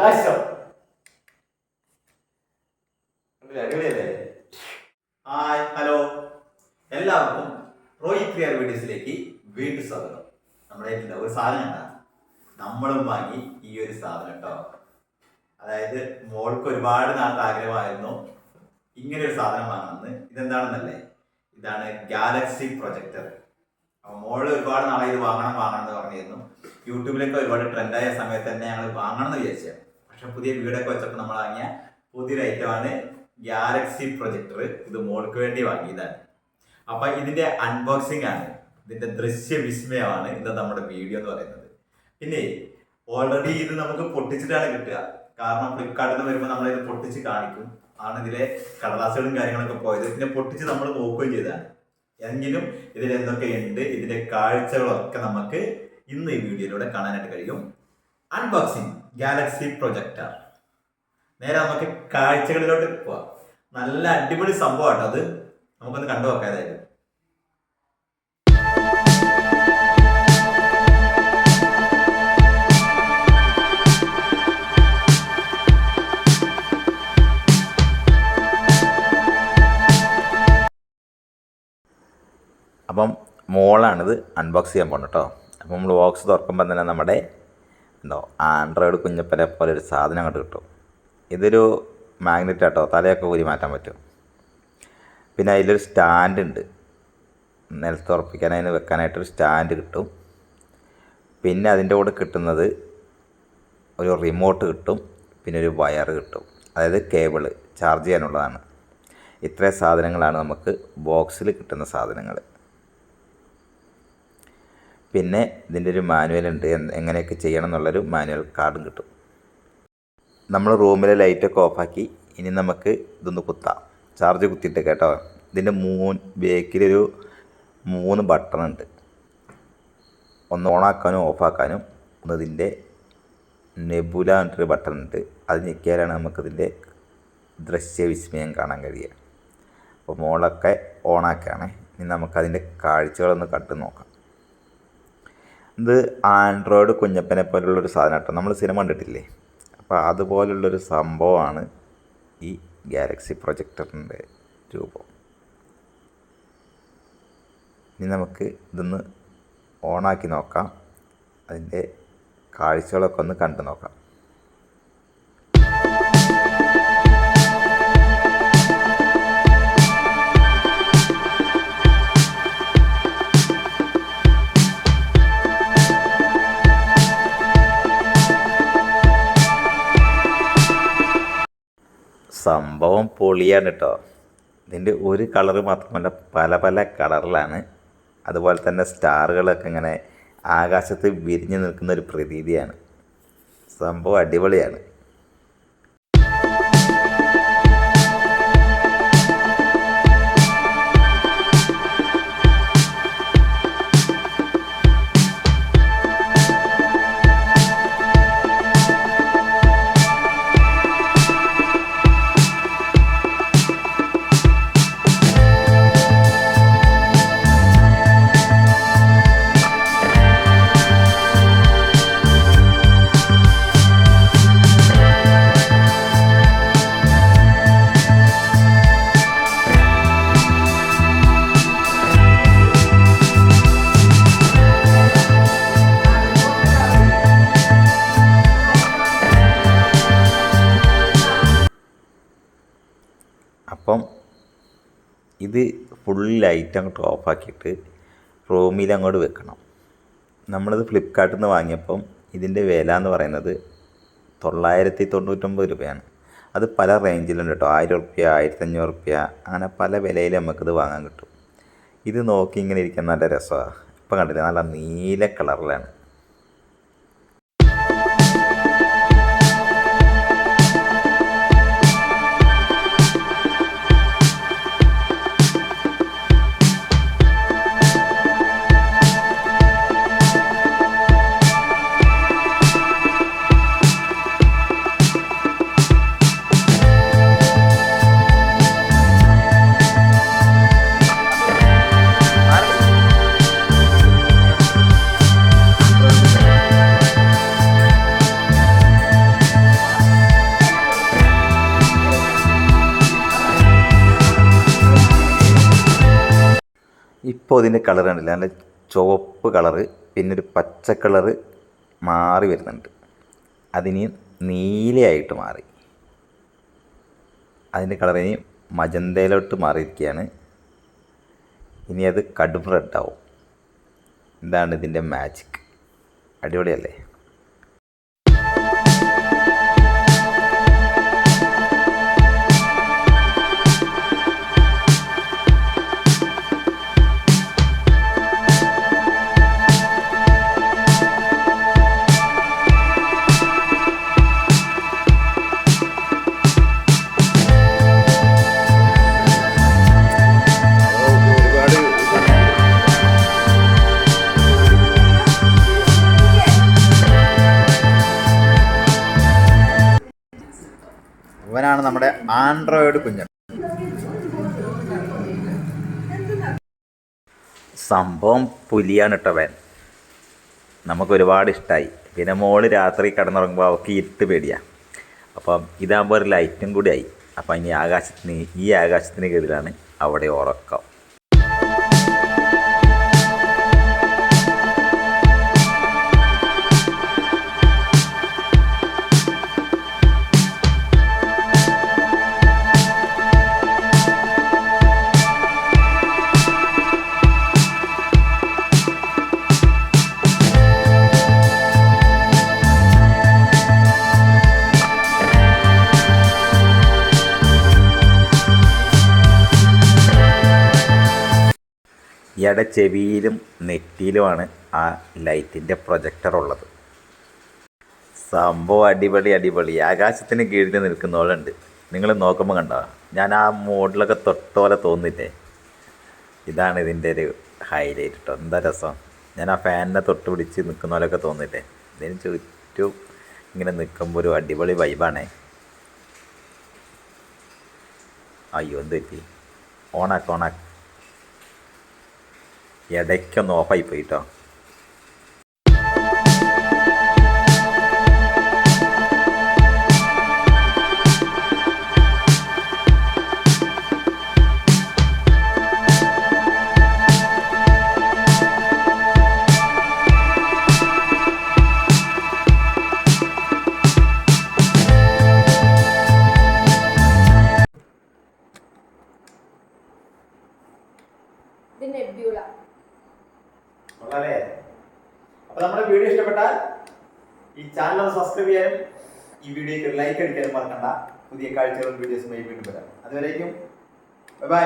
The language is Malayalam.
ആകാശം. Hi hello. എല്ലാവർക്കും റോയി ക്രിയർ വീഡിയോസിലേക്ക് വീണ്ടും സ്വാഗതം. നമ്മുടെ ഒരു സാധനം ഉണ്ടാ നമ്മളും വാങ്ങി ഈ ഒരു സാധനം കേട്ടോ. അതായത് മോൾക്ക് ഒരുപാട് നാളത്തെ ആഗ്രഹമായിരുന്നു ഇങ്ങനെ ഒരു സാധനം വാങ്ങണമെന്ന്. ഇതെന്താണെന്നല്ലേ? ഇതാണ് ഗാലക്സി പ്രൊജക്ടർ മോൾ ഒരുപാട് നാളെ ഇത് വാങ്ങണം വാങ്ങണം എന്ന് പറഞ്ഞിരുന്നു. യൂട്യൂബിലൊക്കെ ഒരുപാട് ട്രെൻഡായ സമയത്ത് തന്നെ ഞങ്ങൾ വാങ്ങണം എന്ന് വിചാരിച്ചു പക്ഷെ പുതിയ വീടൊക്കെ വെച്ചപ്പോൾ നമ്മൾ വാങ്ങിയ പുതിയൊരു ഐറ്റമാണ് ഗാലക്സി പ്രൊജക്ടർ ഇത് മോൾക്ക് വേണ്ടി വാങ്ങിയതാണ്. അപ്പൊ ഇതിന്റെ അൺബോക്സിംഗ് ആണ്. ഇതിന്റെ ദൃശ്യ വിസ്മയമാണ് ഇന്ന് നമ്മുടെ വീഡിയോ എന്ന് പറയുന്നത്. പിന്നെ ഓൾറെഡി ഇത് നമുക്ക് പൊട്ടിച്ചിട്ടാണ് കിട്ടുക. കാരണം ഫ്ലിപ്കാർട്ടിൽ നിന്ന് വരുമ്പോൾ നമ്മൾ ഇത് പൊട്ടിച്ച് കാണിക്കും. ആണ് ഇതിലെ കടലാസുകളും കാര്യങ്ങളൊക്കെ പോയത്. ഇതിനെ പൊട്ടിച്ച് നമ്മൾ നോക്കുകയും ചെയ്തതാണ്. എങ്കിലും ഇതിൽ എന്തൊക്കെ ഉണ്ട് ഇതിന്റെ കാഴ്ചകളൊക്കെ നമുക്ക് ഇന്ന് ഈ വീഡിയോയിലൂടെ കാണാനായിട്ട് കഴിയും. Unboxing Galaxy projector. നേരെ നമുക്ക് കാഴ്ചകളിലോട്ട് പോവാം. നല്ല അടിപൊളി സംഭവമാട്ടോ അത്. നമുക്കൊന്ന് കണ്ടു നോക്കാം ഏതായാലും. അപ്പം മോളാണിത് അൺബോക്സ് ചെയ്യാൻ പോകണം കേട്ടോ അപ്പം നമ്മൾ ബോക്സ് തുറക്കുമ്പോൾ തന്നെ നമ്മുടെ എന്തോ ആൻഡ്രോയിഡ് കുഞ്ഞപ്പനെ പോലെ ഒരു സാധനം അങ്ങോട്ട് കിട്ടും. ഇതൊരു മാഗ്നറ്റ് ആട്ടോ? തലയൊക്കെ ഊരി മാറ്റാൻ പറ്റും. പിന്നെ അതിലൊരു സ്റ്റാൻഡ് ഉണ്ട്. നിലത്ത് ഉറപ്പിക്കാൻ അതിന് വെക്കാനായിട്ടൊരു സ്റ്റാൻഡ് കിട്ടും. പിന്നെ അതിന്റെ കൂടെ കിട്ടുന്നത് ഒരു റിമോട്ട് കിട്ടും. പിന്നെ ഒരു വയർ കിട്ടും. അതായത് കേബിൾ ചാർജ് ചെയ്യാനുള്ളതാണ്. ഇത്രയും സാധനങ്ങളാണ് നമുക്ക് ബോക്സിൽ കിട്ടുന്ന സാധനങ്ങൾ പിന്നെ ഇതിന്റെ ഒരു മാനുവൽ ഉണ്ട് എങ്ങനെയൊക്കെ ചെയ്യണം എന്നുള്ളൊരു മാനുവൽ കാർഡും കിട്ടും. നമ്മൾ റൂമിലെ ലൈറ്റൊക്കെ ഓഫാക്കി ഇനി നമുക്ക് ഇതൊന്ന് കുത്താം. ചാർജ് കുത്തിയിട്ട് കേട്ടോ. ഇതിന്റെ മൂന്ന് ബേക്കിലൊരു മൂന്ന് ബട്ടൺ ഉണ്ട് ഒന്ന് ഓണാക്കാനും ഓഫാക്കാനും ഒന്ന് ഇതിന്റെ നെബുല എന്നൊരു ബട്ടൺ ഉണ്ട് അത് ഞെക്കിയാലാണ് നമുക്കിതിന്റെ ദൃശ്യവിസ്മയം കാണാൻ കഴിയുക. അപ്പോൾ മോളൊക്കെ ഓണാക്കുകയാണ്. ഇനി നമുക്കതിന്റെ കാഴ്ചകളൊന്ന് കണ്ടു നോക്കാം. ഇത് ആൻഡ്രോയിഡ് കുഞ്ഞപ്പനെ പോലുള്ളൊരു സാധനം കേട്ടോ. നമ്മൾ സിനിമ കണ്ടിട്ടില്ലേ? അപ്പോൾ അതുപോലുള്ളൊരു സംഭവമാണ് ഈ ഗാലക്സി പ്രൊജക്ടറിന്റെ രൂപം. ഇനി നമുക്ക് ഇതൊന്ന് ഓണാക്കി നോക്കാം. അതിന്റെ കാഴ്ചകളൊക്കെ ഒന്ന് കണ്ടു നോക്കാം. സംഭവം പൊളിയാണ് കേട്ടോ. ഇതിന്റെ ഒരു കളറ് മാത്രമല്ല പല പല കളറിലാണ്. അതുപോലെ തന്നെ സ്റ്റാറുകളൊക്കെ ഇങ്ങനെ ആകാശത്ത് വിരിഞ്ഞു നിൽക്കുന്ന ഒരു പ്രതീതിയാണ്. സംഭവം അടിപൊളിയാണ്. അപ്പം ഇത് ഫുൾ ലൈറ്റ് അങ്ങോട്ട് ഓഫാക്കിയിട്ട് റൂമിൽ അങ്ങോട്ട് വെക്കണം. നമ്മളിത് ഫ്ലിപ്പ്കാർട്ടിൽ നിന്ന് വാങ്ങിയപ്പം ഇതിന്റെ വില എന്ന് പറയുന്നത് തൊള്ളായിരത്തി തൊണ്ണൂറ്റൊമ്പത് രൂപയാണ്. അത് പല റേഞ്ചിലുണ്ട് കേട്ടോ ആയിരം റുപ്യ ആയിരത്തഞ്ഞൂറ് റുപ്യ അങ്ങനെ പല വിലയിൽ നമുക്കിത് വാങ്ങാൻ കിട്ടും. ഇത് നോക്കി ഇങ്ങനെ ഇരിക്കാൻ നല്ല രസമാണ് ഇപ്പം കണ്ടില്ലേ? നല്ല നീല കളറിലാണ് ഇപ്പോൾ ഇതിന്റെ കളർ കണ്ടില്ല? നല്ല ചുവപ്പ് കളറ് പിന്നെ ഒരു പച്ച കളറ് മാറി വരുന്നുണ്ട്. അതിന് നീലയായിട്ട് മാറി. അതിന്റെ കളർ ഇനി മജന്തയിലോട്ട് മാറിയിരിക്കുകയാണ്. ഇനി അത് കടും ആവും. ഇതാണ് ഇതിന്റെ മാജിക് അടിപൊളിയല്ലേ? ആൻഡ്രോയിഡ് കുഞ്ഞൻ സംഭവം പുലിയാണ് ഇട്ടവൻ നമുക്ക് ഒരുപാട് ഇഷ്ടമായി പിന്നെ മോൾ രാത്രി കിടന്നുറങ്ങുമ്പോൾ അവൾക്ക് ഇരുട്ട് പേടിയാണ് അപ്പം ഇതാകുമ്പോൾ ഒരു ലൈറ്റും കൂടി ആയി. അപ്പം ഇനി ആകാശത്തിന് ഈ ആകാശത്തിന് കീഴിലാണ് അവിടെ ഉറക്കം. ഇയാളുടെ ചെവിയിലും നെറ്റിയിലുമാണ് ആ ലൈറ്റിന്റെ പ്രൊജക്ടർ ഉള്ളത്. സംഭവം അടിപൊളി അടിപൊളി. ആകാശത്തിന് കീഴിൽ നിൽക്കുന്നവളുണ്ട് നിങ്ങൾ നോക്കുമ്പോൾ കണ്ടോ? ഞാൻ ആ മോഡിലൊക്കെ തൊട്ടോലെ തോന്നില്ലേ ഇതാണ് ഇതിന്റെ ഒരു ഹൈലൈറ്റ് കേട്ടോ എന്താ രസം? ഞാൻ ആ ഫാനിനെ തൊട്ട് പിടിച്ച് നിൽക്കുന്ന പോലെയൊക്കെ തോന്നില്ലേ ഇതിന് ചുറ്റും ഇങ്ങനെ നിൽക്കുമ്പോൾ ഒരു അടിപൊളി വൈബാണേ അയ്യോ എന്ത് പറ്റി? ഓണാക്ക് ഓണാക്ക്. ഇടയ്ക്കൊന്ന് ഓഫായി പോയി വളരെ അപ്പൊ നമ്മുടെ വീഡിയോ ഇഷ്ടപ്പെട്ടാൽ ഈ ചാനൽ സബ്സ്ക്രൈബ് ചെയ്യാനും ഈ വീഡിയോക്ക് ലൈക്ക് അടിക്കാനും മറക്കണ്ട. പുതിയ കാഴ്ചകളും വീഡിയോസുമായി വീണ്ടും വരാം. അതുവരേക്കും. ബൈ